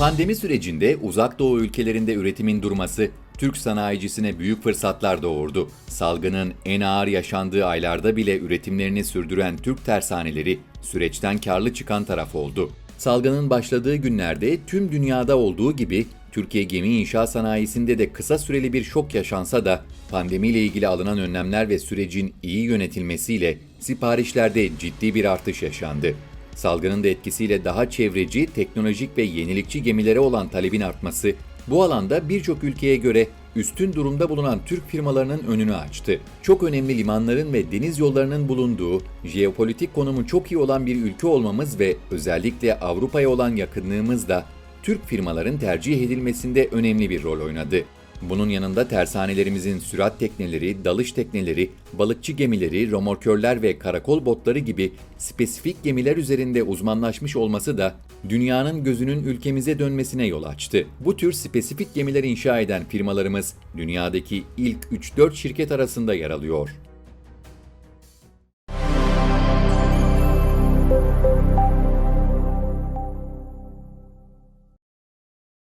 Pandemi sürecinde uzak doğu ülkelerinde üretimin durması Türk sanayicisine büyük fırsatlar doğurdu. Salgının en ağır yaşandığı aylarda bile üretimlerini sürdüren Türk tersaneleri süreçten karlı çıkan taraf oldu. Salgının başladığı günlerde tüm dünyada olduğu gibi Türkiye gemi inşaat sanayisinde de kısa süreli bir şok yaşansa da pandemiyle ilgili alınan önlemler ve sürecin iyi yönetilmesiyle siparişlerde ciddi bir artış yaşandı. Salgının da etkisiyle daha çevreci, teknolojik ve yenilikçi gemilere olan talebin artması, bu alanda birçok ülkeye göre üstün durumda bulunan Türk firmalarının önünü açtı. Çok önemli limanların ve deniz yollarının bulunduğu, jeopolitik konumu çok iyi olan bir ülke olmamız ve özellikle Avrupa'ya olan yakınlığımız da Türk firmaların tercih edilmesinde önemli bir rol oynadı. Bunun yanında tersanelerimizin sürat tekneleri, dalış tekneleri, balıkçı gemileri, romorkörler ve karakol botları gibi spesifik gemiler üzerinde uzmanlaşmış olması da dünyanın gözünün ülkemize dönmesine yol açtı. Bu tür spesifik gemiler inşa eden firmalarımız dünyadaki ilk 3-4 şirket arasında yer alıyor.